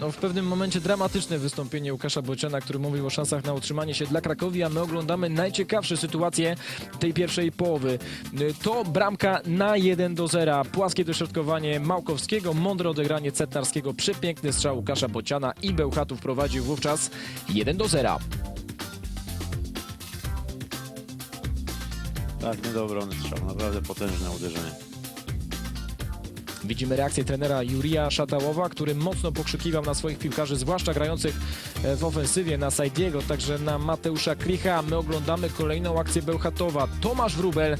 No, w pewnym momencie dramatyczne wystąpienie Łukasza Bociana, który mówił o szansach na utrzymanie się dla Krakowi, a my oglądamy najciekawsze sytuacje tej pierwszej połowy. To bramka na 1 do 0. Płaskie dośrodkowanie Małkowskiego, mądre odegranie Cetnarskiego, przepiękny strzał Łukasza Bociana i Bełchatów prowadził wówczas 1 do 0. Tak, nie do obrony strzał, naprawdę potężne uderzenie. Widzimy reakcję trenera Jurija Szatałowa, który mocno pokrzykiwał na swoich piłkarzy, zwłaszcza grających e, w ofensywie, na Sajdiego, także na Mateusza Klicha. My oglądamy kolejną akcję Bełchatowa. Tomasz Wrubel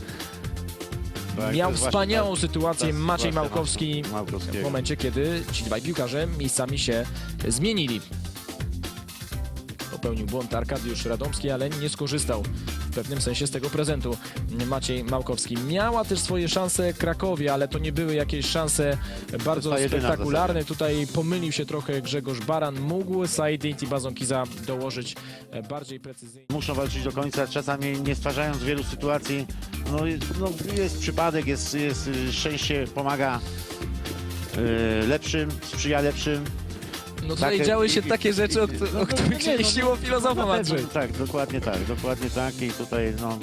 Tak, miał właśnie wspaniałą ta- sytuację. Maciej Małkowski w momencie, kiedy ci dwaj piłkarze miejscami się zmienili. Popełnił błąd Arkadiusz Radomski, ale nie skorzystał pewnym sensie z tego prezentu Maciej Małkowski. Miała też swoje szanse Krakowie, ale to nie były jakieś szanse bardzo ta spektakularne. Tutaj pomylił się trochę Grzegorz Baran. Mógł Saidi i Bazonkiza dołożyć e, bardziej precyzyjnie. Muszą walczyć do końca, czasami nie stwarzając wielu sytuacji. No, i- no jest przypadek, jest, jest y, szczęście pomaga y, lepszym, sprzyja lepszym. No tutaj Takie- działy się i- i- takie rzeczy, o, i- któ- no, o no, których się nie no, śniło no, filozofom, na pewno, Andrzej. Tak, dokładnie tak, dokładnie tak i tutaj no,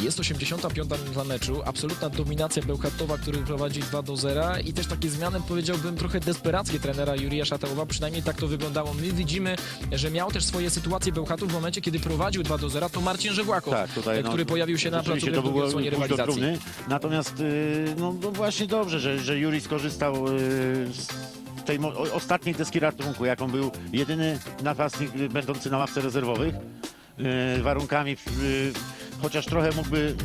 Jest 85 minuta meczu, absolutna dominacja Bełchatowa, który prowadzi 2 do 0 i też takie zmiany, powiedziałbym, trochę desperackie trenera Jurija Szatałowa, przynajmniej tak to wyglądało. My widzimy, że miał też swoje sytuacje Bełchatów w momencie, kiedy prowadził 2 do 0, to Marcin Żewłakow, tak, tutaj, no, który pojawił się na rzeczywiście placu to w było drugiej odsłonie pójść do rywalizacji. trumny. Natomiast y, no, no właśnie dobrze, że, że Juri skorzystał y, z tej ostatniej deski ratunku, jaką był jedyny napastnik y, będący na ławce rezerwowych. Y, warunkami, y, chociaż trochę mógłby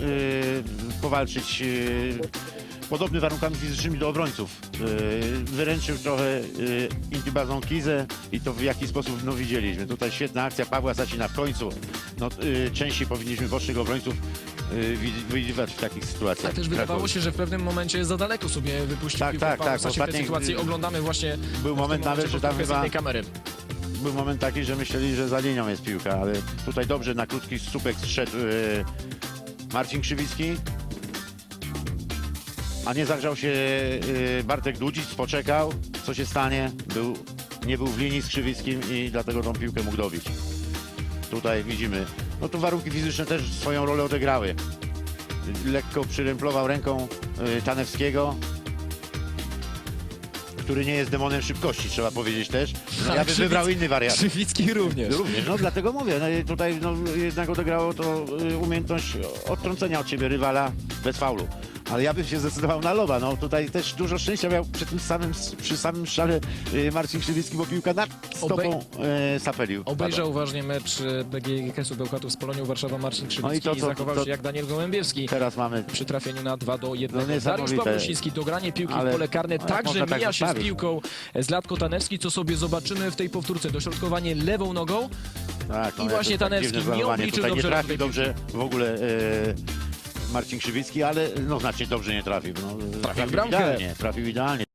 powalczyć y, podobnymi warunkami fizycznymi do obrońców. Wyręczył trochę y, Kizę i to w jaki sposób no, widzieliśmy. Tutaj świetna akcja Pawła Sacina w końcu. No, częściej powinniśmy bocznych obrońców y, widywać w takich sytuacjach. Tak też wydawało się, że w pewnym momencie za daleko sobie wypuścił Tak, piłkę tak, Paweł tak, Sasin w tej ostatniej- sytuacji. Oglądamy właśnie Był w moment tym nawet, że tam chyba kamery. był moment taki, że myśleli, że za linią jest piłka, ale tutaj dobrze na krótki słupek zszedł y, Marcin Krzywicki. A nie zagrzał się y, Bartek Dudzic, poczekał, co się stanie. Był, nie był w linii z Krzywickim i dlatego tą piłkę mógł dobić. Tutaj widzimy, no tu warunki fizyczne też swoją rolę odegrały. Lekko przyręplował ręką y, Tanewskiego, który nie jest demonem szybkości, trzeba powiedzieć też. No, ja bym Krzywic- wybrał inny wariant. Krzywicki również. Również, no dlatego mówię, no, tutaj no, jednak odegrało to y, umiejętność odtrącenia od siebie rywala bez faulu. Ale ja bym się zdecydował na Loba. No tutaj też dużo szczęścia miał przy tym samym, przy samym szale y, Marcin Krzywicki, bo piłka nad stopą y, sapelił. Obejrzał uważnie mecz e, BGKS-u Bełchatów z Polonią Warszawa Marcin Krzywicki No i to, co- zachował to- się jak Daniel Gołębiewski. Teraz mamy przy trafieniu na 2 do 1. No Dariusz. Pawłosiński, dogranie piłki Ale- w pole karne, także tak mija się z piłką z Latko Tanewski, co sobie zobaczymy w tej powtórce. Dośrodkowanie lewą nogą. Tak, I właśnie tak Tanewski nie obliczył nie dobrze trafił tej dobrze w ogóle e, Marcin Krzywicki, ale no znacznie dobrze nie trafił. No, Trafił w bramkę. idealnie, trafił idealnie.